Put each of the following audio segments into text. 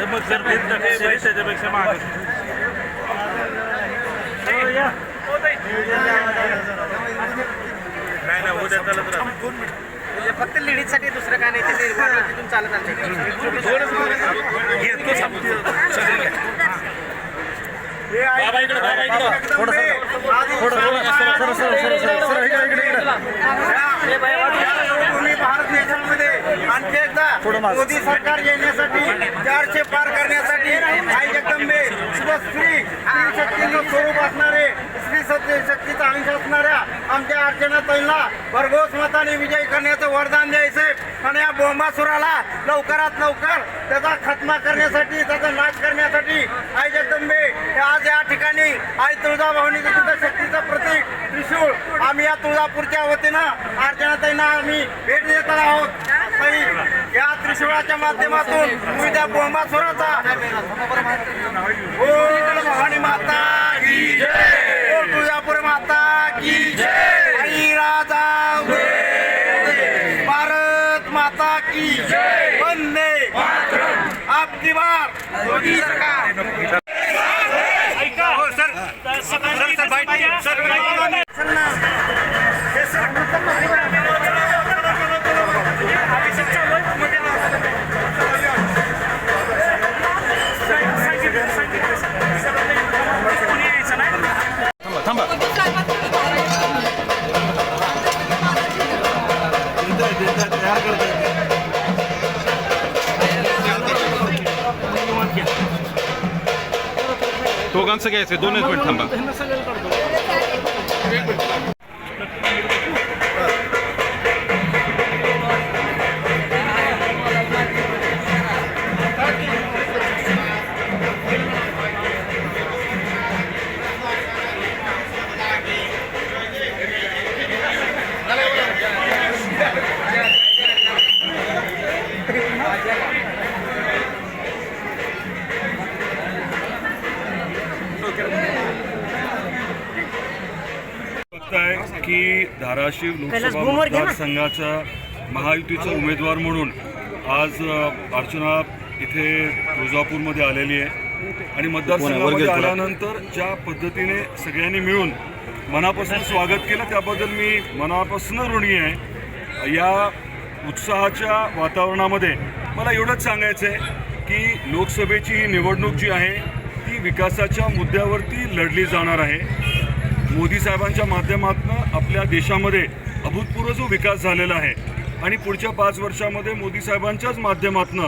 तर मग जर त्याच्यापेक्षा माग नाही ना उद्या चालत म्हणजे फक्त लेडीजसाठी दुसरं काय नाही ते तिथून चालत आलं घेतो साहेब. बाबा इकडे बाबा इकडे तुम्ही भारत देशामध्ये आणखी एकदा मोदी सरकार येण्यासाठी चारशे पार करण्यासाठी आई जगदंबे शुभश्री स्त्री शक्तीचं स्वरूप असणारे स्त्री सत्य शक्तीचा अंश असणाऱ्या आमच्या अर्चनाताईंना भरघोस मताने विजय करण्याचं वरदान द्यायचे आणि या बोंबासुराला लवकरात लवकर त्याचा खात्मा करण्यासाठी त्याचा नाश करण्यासाठी आई जगदंबे हे आज या ठिकाणी आई तुळजाभवानीचं सुद्धा शक्तीचं प्रतीक त्रिशूळ आम्ही या तुळजापूरच्या वतीनं अर्चनाताईंना आम्ही भेट देत आहोत. ताई, या त्रिशूळाच्या माध्यमातून तुम्ही त्या बोंबासुराचा बोल भवानी माता की जय. बोल तुळजापूर माता की जय. आई राजा भारत माता की जय. वंदे आपकी बार. मोदी सरकार. दोघांचं घ्यायचं दोनच मिनिट थांबा. की धाराशिव लोकसभा. मतदारसंघाचा महायुतीचा उमेदवार म्हणून आज अर्चना इथे तुळजापूरमध्ये आलेली आहे. आणि मतदारसंघामध्ये आल्यानंतर ज्या पद्धतीने सगळ्यांनी मिळून मनापासून स्वागत केलं त्याबद्दल मी मनापासून ऋणी आहे. या उत्साहाच्या वातावरणामध्ये मला एवढंच सांगायचं आहे की लोकसभेची ही निवडणूक जी आहे ती विकासाच्या मुद्द्यावरती लढली जाणार आहे. मोदी साहेबांच्या माध्यमातून आपल्या देशामध्ये अभूतपूर्व जो विकास झालेला आहे आणि पुढच्या पाच वर्षामध्ये मोदी साहेबांच्याच माध्यमातून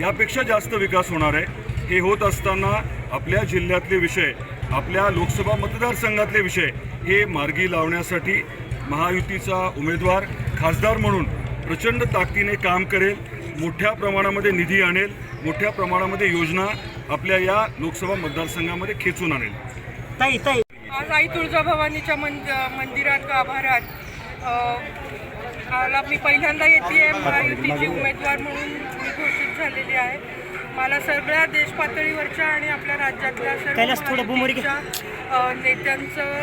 यापेक्षा जास्त विकास होणार आहे हे होत असताना आपल्या जिल्ह्यातले विषय आपल्या लोकसभा मतदारसंघातले विषय हे मार्गी लावण्यासाठी महायुतीचा उमेदवार खासदार म्हणून प्रचंड ताकदीने काम करेल मोठ्या प्रमाणामध्ये निधी आणेल मोठ्या प्रमाणामध्ये योजना आपल्या या लोकसभा मतदारसंघामध्ये खेचून आणेल. ताई ताई. आज आई तुळजाभवानीच्या मंद मंदिरात अ, मला मी पहिल्यांदा येते महायुतीची उमेदवार म्हणून मी घोषित झालेली आहे. मला सगळ्या देश पातळीवरच्या आणि आपल्या राज्यातल्या सर्व नेत्यांचं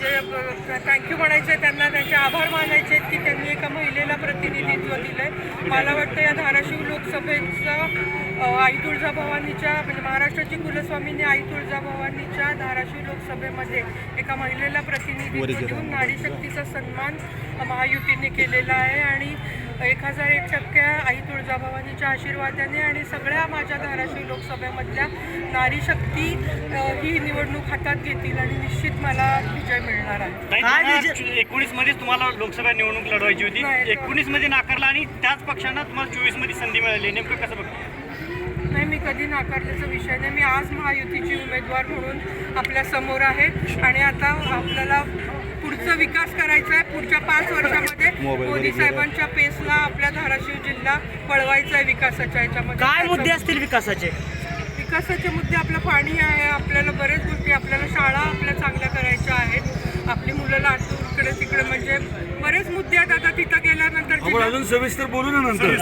अ, म्हणजे थँक्यू म्हणायचं त्यांना. त्यांचे आभार मानायचे आहेत की त्यांनी एका महिलेला प्रतिनिधित्व दिलं आहे मला वाटतं या धाराशिव लोकसभेचं आई तुळजाभवानीच्या म्हणजे महाराष्ट्राची कुलस्वामीने आई तुळजाभवानीच्या धाराशिव लोकसभेमध्ये एका महिलेला प्रतिनिधित्व देऊन नारी शक्तीचा सन्मान महायुतीने केलेला आहे. आणि एक हजार एक टक्के आई तुळजाभवानीच्या आशीर्वादाने आणि सगळ्या माझ्या धाराशिव लोकसभेमधल्या नारी शक्ती ही निवडणूक हातात घेतील आणि निश्चित मला विजय मिळणार आहे. एकोणीस मध्येच तुम्हाला लोकसभा निवडणूक लढवायची होती. एकोणीसमध्ये नाकारला आणि त्याच पक्षांना तुम्हाला चोवीसमध्ये संधी मिळाली. नेमकं कसं बघता नाही मी कधी नाकारल्याचा विषय नाही. मी आज महायुतीची उमेदवार म्हणून आपल्यासमोर आहे. आणि आता आपल्याला पुढचा विकास करायचा आहे पुढच्या पाच वर्षामध्ये मोदी साहेबांच्या पेसला आपल्या धाराशिव जिल्हा पळवायचा आहे विकासाच्या याच्यामध्ये. काय मुद्दे असतील विकासाचे? विकासाचे मुद्दे आपलं पाणी आहे आपल्याला बरेच गोष्टी आपल्याला शाळा आपल्या चांगल्या करायच्या आहेत. आपली मुलं लाटून इकडे तिकडे म्हणजे बरेच मुद्दे आहेत. आता तिथं गेल्यानंतर अजून सविस्तर बोलू ना नंतर.